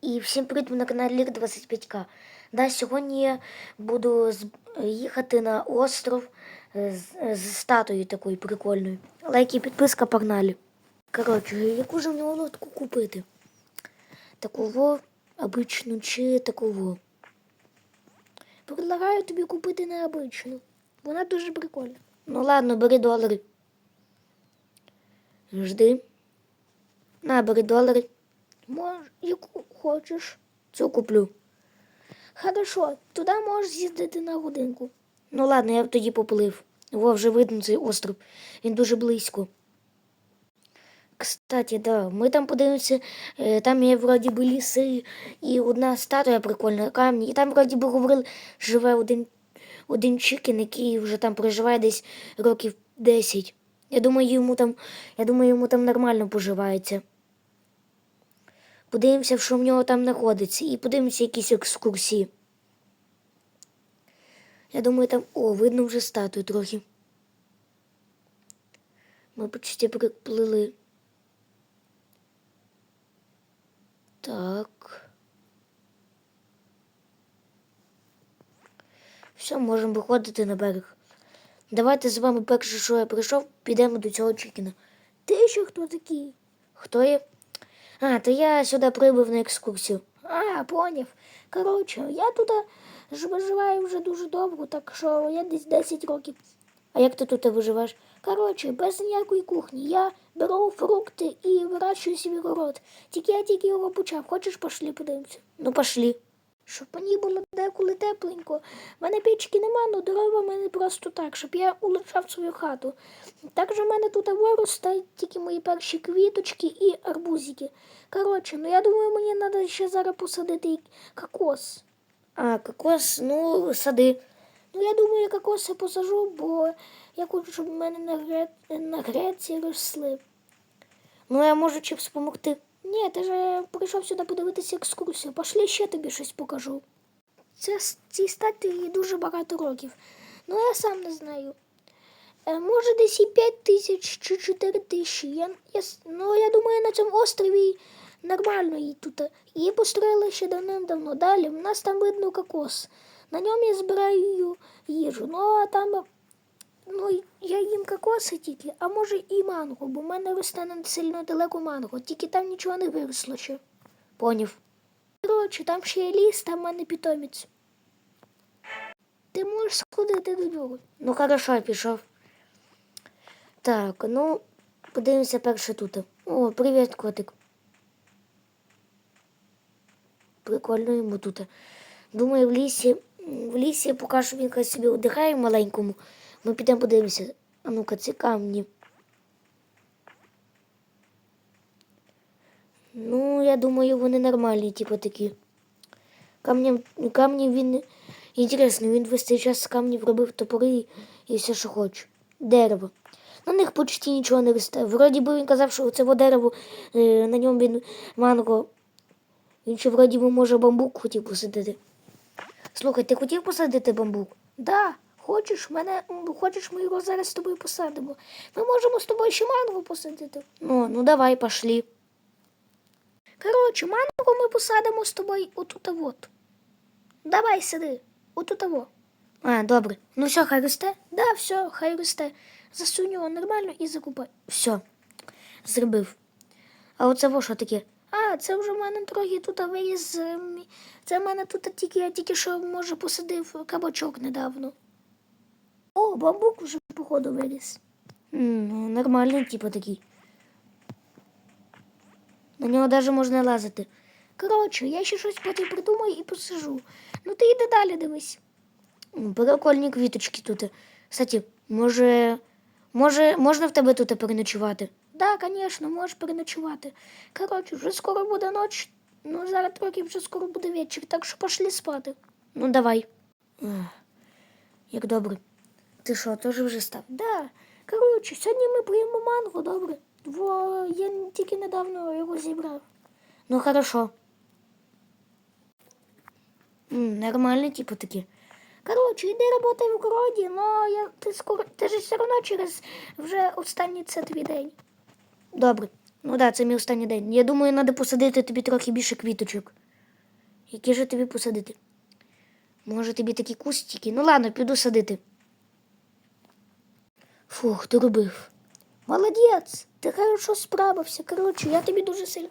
І всім привіт ви на каналі Лік 25К. Да, сьогодні я буду їхати на остров е, з, з статуєю такою прикольною. Лайк і підписка погнали. Коротше, яку ж мені лодку купити? Такого обичну чи такого? Предлагаю тобі купити необичну. Вона дуже прикольна. Ну ладно, бери долари. Жди. На, бери долари. Мож, яку хочеш. Цю куплю. Хорошо, туди можеш з'їздити на годинку. Ну ладно, я б тоді поплив. Во, вже видно цей остров. Він дуже близько. Кстати, да, ми там подивимося, е, там є вроді би ліси і одна статуя прикольна, камні. І там вроді би говорили, живе один, один чикен, який вже там проживає десь років 10. Я думаю, йому там, я думаю, йому там нормально поживається. Подивимося, що в нього там знаходиться, і подивимося якісь екскурсії. Я думаю, там. О, видно вже статую трохи. Ми почти приплили. Так. Все, можемо виходити на берег. Давайте з вами перше, що я прийшов, підемо до цього чекіна. Ти ще хто такий? Хто є? А, то я сюди прибув на екскурсію. А, поняв. Коротше, я тут виживаю вже дуже довго, так що я десь 10 років. А як ти тут виживаєш? Коротше, без ніякої кухні. Я беру фрукти і вирощую свій город. Тільки я тільки його почав. Хочеш пошлі подивимося? Ну, пошлі. Щоб мені було деколи тепленько. В мене печки нема, але дрова в мене просто так, щоб я улучшав свою хату. Також в мене тут виростають тільки мої перші квіточки і арбузики. Коротше, ну я думаю, мені треба ще зараз посадити кокос. А, кокос, ну, сади. Ну, я думаю, кокос я посажу, бо я хочу, щоб в мене на, гре... на Греції росли. Ну, я можу чим допомогти. Ні, ти ж прийшов сюди подивитися екскурсію. Пошли ще тобі щось покажу. Це цій статуї дуже багато років. Ну, я сам не знаю. Е, може, десь і 5 тисяч чи 4 тисячі. Я, я, ну, я думаю, на цьому острові нормально її тут. Її построїли ще давним-давно. Далі в нас там видно кокос. На ньому я збираю їжу. Ну, а там ну, я їм кокоси тільки, а може і манго, бо в мене росте не сильно далеко манго, тільки там нічого не виросло ще. Поняв. Коротше, там ще є ліс, там в мене питомець. Ти можеш сходити до нього. Ну, хорошо, я пішов. Так, ну, подивимося перше тут. О, привіт, котик. Прикольно йому тут. Думаю, в лісі, в лісі, поки що він хай собі одихає маленькому, ми підемо подивимося. А ну-ка, ці камні. Ну, я думаю, вони нормальні, типу такі. Камням, камні він. Інтересно, він весь цей час з камнів робив топори і, все, що хоче. Дерево. На них почти нічого не росте. Вроді би він казав, що це дерево, е, на ньому він манго. Він ще вроді би може бамбук хотів посадити. Слухай, ти хотів посадити бамбук? Да, хочеш, мене хочеш, ми його зараз з тобою посадимо. Ми можемо з тобою ще манго посадити. Ну, ну давай, пошлі. Коротше, манго ми посадимо з тобою отут вот. Давай сиди, отут во. А, добре. Ну все, хай росте? Да, все, хай росте. Засунь його нормально і закупай. Все, зробив. А оце во що таке? А, це вже в мене трохи тут виріс. ем, Це в мене тут тільки я тільки що може посадив кабачок недавно. О, бамбук вже походу виріс. ну, нормальний, типу такий. На нього навіть можна лазити. Коротше, я ще щось потім придумаю і посажу. Ну ти йди далі дивись. Прикольні квіточки тут. Кстати, може, може, можна в тебе тут переночувати? Да, звісно, можеш переночувати. Коротше, вже скоро буде ніч. Ну, зараз трохи вже скоро буде вечір, так що пошли спати. Ну, давай. Як добре. Ти що, теж вже став? Да. Коротше, сьогодні ми приймемо манго, добре. Бо я тільки недавно його зібрав. Ну, хорошо. М, Нормальні, типу такі. Коротше, йди роботи в городі, но я, ти скоро, ти ж все одно через вже останній це твій день. Добре. Ну да, це мій останній день. Я думаю, треба посадити тобі трохи більше квіточок. Які же тобі посадити? Може тобі такі кустики? Ну ладно, піду садити. Фух, доробив. Молодець, ти хорошо справився. Коротше, я тобі дуже сильно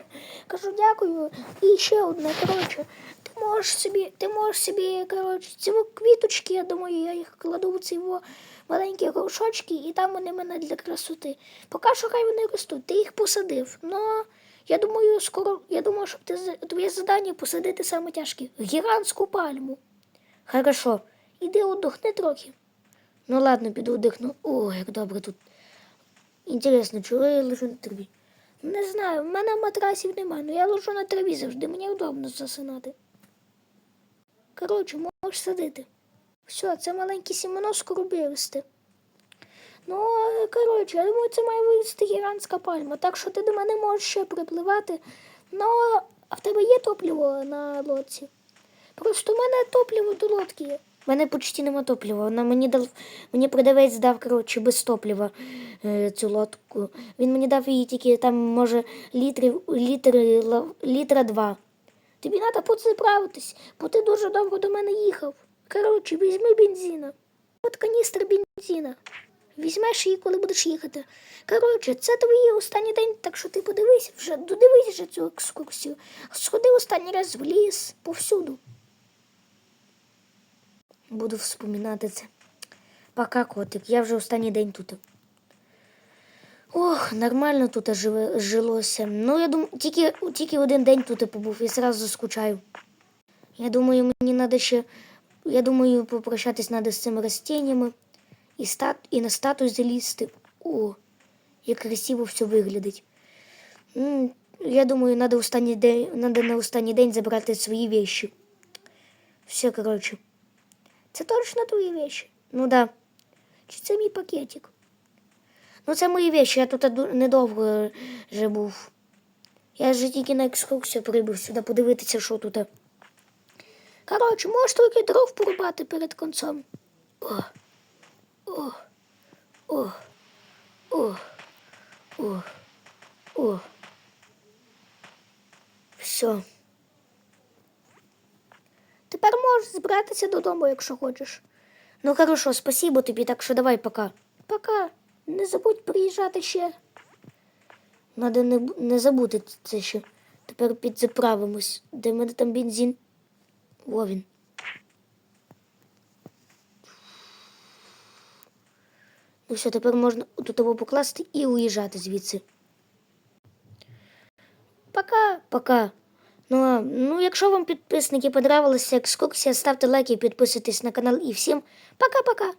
кажу дякую. І ще одне, коротше, ти можеш собі, ти можеш собі, коротше, ці квіточки, я думаю, я їх кладу в ці маленькі горшочки, і там вони мене для красоти. Поки що хай вони ростуть, ти їх посадив. Ну, я думаю, скоро, я думаю, щоб ти твоє завдання посадити саме тяжке. Гігантську пальму. Хорошо, іди отдохни трохи. Ну ладно, піду вдихну. О, як добре тут. Інтересно, чого я лежу на траві? Не знаю, в мене матрасів немає, але я лежу на траві завжди, мені удобно засинати. Коротше, можеш садити. Все, це маленьке сімено скоро виросте. Ну, коротше, я думаю, це має вирости гігантська пальма, так що ти до мене можеш ще припливати. Ну, а в тебе є топливо на лодці? Просто в мене топливо до лодки є. У мене почти нема топлива. Вона мені дав мені продавець дав коротше без топлива е, цю лодку. Він мені дав її тільки там, може, літрів літри, літра два. Тобі треба поцеправитись, бо ти дуже довго до мене їхав. Коротше, візьми бензина. От каністр бензина. Візьмеш її, коли будеш їхати. Коротше, це твій останній день, так що ти подивись вже, додивись цю екскурсію. Сходи останній раз в ліс, повсюду. Буду вспоминати це. Пока, котик, я вже останній день тут. Ох, нормально тут живе, жилося. Ну, я думаю, тільки, тільки один день тут побув і зразу скучаю. Я думаю, мені треба ще. Я думаю, попрощатись треба з цими растіннями і, стат, і на статус залізти. О, як красиво все виглядить. Я думаю, треба на останній день забрати свої вещи. Все, коротше. Це точно твої вещи? Ну да. Чи це мій пакетик? Ну, це мої вещи, я тут недовго вже був. Я ж тільки на екскурсію прибув сюди подивитися, що тут. Коротше, можеш трохи дров порубати перед концом. О, о, о, о, о, о. Все. Тепер можеш збиратися додому, якщо хочеш. Ну, хорошо, спасибо тобі, так що давай пока. Пока. Не забудь приїжджати ще. Надо не, не забути це ще. Тепер підзаправимось. Де в мене там бензин? О, він. Ну все, тепер можна тут його покласти і уїжджати звідси. Пока, пока. Ну, ну, якщо вам підписники подобалася екскурсія, ставте лайки, підписуйтесь на канал і всім пока-пока.